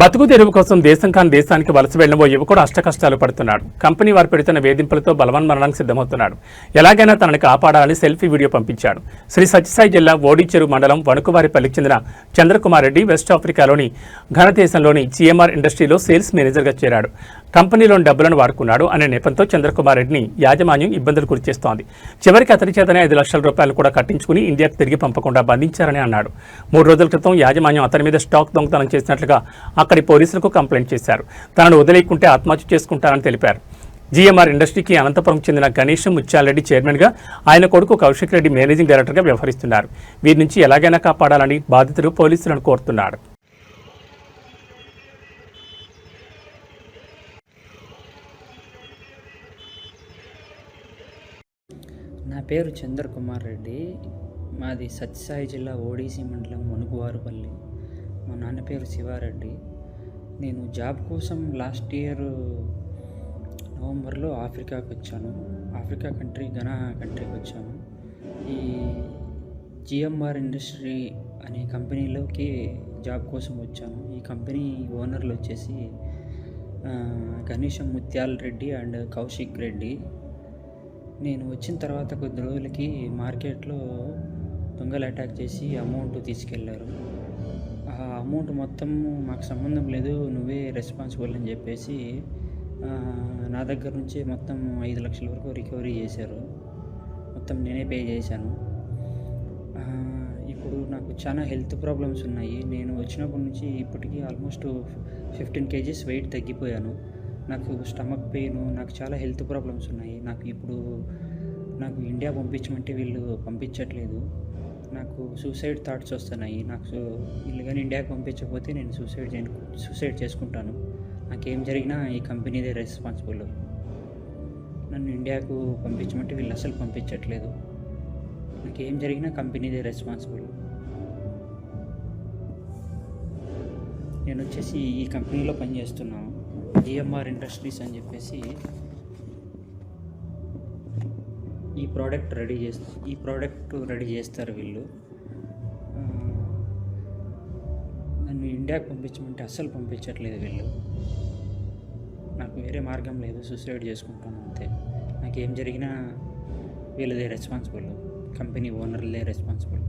బతుకు తెరువు కోసం దేశం కాని దేశానికి వలస వెళ్ళబో ఓ యువకుడు అష్టకష్టాలు పడుతున్నాడు. కంపెనీ వారు పెడుతున్న వేధింపులతో బలవన్మరణానికి సిద్ధమవుతున్నాడు. ఎలాగైనా తనని కాపాడాలని సెల్ఫీ వీడియో పంపించాడు. శ్రీ సత్యసాయి జిల్లా ఓడిచెరు మండలం వణుకువారిపల్లికి చెందిన చంద్రకుమార్ రెడ్డి వెస్ట్ ఆఫ్రికాలోని ఘనదేశంలోని జిఎంఆర్ ఇండస్ట్రీలో సేల్స్ మేనేజర్గా చేరాడు. కంపెనీలోని డబ్బులను వాడుకున్నాడు అనే నెపంతో చంద్రకుమార్ రెడ్డిని యాజమాన్యం ఇబ్బందులు గురిచేస్తోంది చివరికి అతని చేతనే ఐదు లక్షల రూపాయలు కూడా కట్టించుకుని ఇండియాకు తిరిగి పంపకుండా బంధించారని అన్నాడు. మూడు రోజుల క్రితం యాజమాన్యం అతని మీద స్టాక్ దొంగతనం చేసినట్లుగా అక్కడి పోలీసులకు కంప్లైంట్ చేశారు. తనను వదిలేయకుంటే ఆత్మహత్య చేసుకుంటారని తెలిపారు. జీఎంఆర్ ఇండస్ట్రీకి అనంతపురం చెందిన గణేష్ ముత్యాలరెడ్డి చైర్మన్గా ఆయన కొడుకు కౌశిక్ రెడ్డి మేనేజింగ్ డైరెక్టర్గా వ్యవహరిస్తున్నారు. వీరి నుంచి ఎలాగైనా కాపాడాలని బాధితుడు పోలీసులను కోరుతున్నాడు నా పేరు చంద్రకుమార్ రెడ్డి. మాది సత్యసాయి జిల్లా ఓడిసి మండలం మునుగువారుపల్లి. మా నాన్న పేరు శివారెడ్డి. నేను జాబ్ కోసం లాస్ట్ ఇయర్ నవంబర్లో ఆఫ్రికాకి వచ్చాను. ఆఫ్రికా కంట్రీ ఘనా కంట్రీకి వచ్చాను. ఈ జిఎంఆర్ ఇండస్ట్రీ అనే కంపెనీలోకి జాబ్ కోసం వచ్చాను. ఈ కంపెనీ ఓనర్లు వచ్చేసి గణేశం ముత్యాల రెడ్డి అండ్ కౌశిక్ రెడ్డి. నేను వచ్చిన తర్వాత కొద్ది రోజులకి మార్కెట్లో దొంగలు అటాక్ చేసి అమౌంట్ తీసుకెళ్ళారు. ఆ అమౌంట్ మొత్తం మాకు సంబంధం లేదు నువ్వే రెస్పాన్సిబుల్ అని చెప్పేసి నా దగ్గర నుంచి మొత్తం ఐదు లక్షల వరకు రికవరీ చేశారు. మొత్తం నేనే పే చేశాను. ఇప్పుడు నాకు చాలా హెల్త్ ప్రాబ్లమ్స్ ఉన్నాయి. నేను వచ్చినప్పటి నుంచి ఇప్పటికీ ఆల్మోస్ట్ ఫిఫ్టీన్ కేజీస్ వెయిట్ తగ్గిపోయాను. నాకు స్టమక్ పెయిన్ నాకు చాలా హెల్త్ ప్రాబ్లమ్స్ ఉన్నాయి. నాకు ఇప్పుడు నాకు ఇండియా పంపించమంటే వీళ్ళు పంపించట్లేదు. నాకు సూసైడ్ థాట్స్ వస్తున్నాయి. నాకు వీళ్ళు కానీ ఇండియాకి పంపించకపోతే నేను సూసైడ్ చేయను సూసైడ్ చేసుకుంటాను. నాకేం జరిగినా ఈ కంపెనీదే రెస్పాన్సిబుల్. నన్ను ఇండియాకు పంపించమంటే వీళ్ళు అసలు పంపించట్లేదు. నాకేం జరిగినా కంపెనీదే రెస్పాన్సిబుల్. నేను వచ్చేసి ఈ కంపెనీలో పనిచేస్తున్నాను. జిఎంఆర్ ఇండస్ట్రీస్ అని చెప్పేసి ఈ ప్రోడక్ట్ రెడీ చేస్తారు ఈ ప్రోడక్ట్ రెడీ చేస్తారు వీళ్ళు. నన్ను ఇండియాకి పంపించమంటే అస్సలు పంపించట్లేదు వీళ్ళు. నాకు వేరే మార్గం లేదు సూసైడ్ చేసుకుంటాను అంతే. నాకు ఏం జరిగినా వీళ్ళదే రెస్పాన్సిబుల్ కంపెనీ ఓనర్లే రెస్పాన్సిబుల్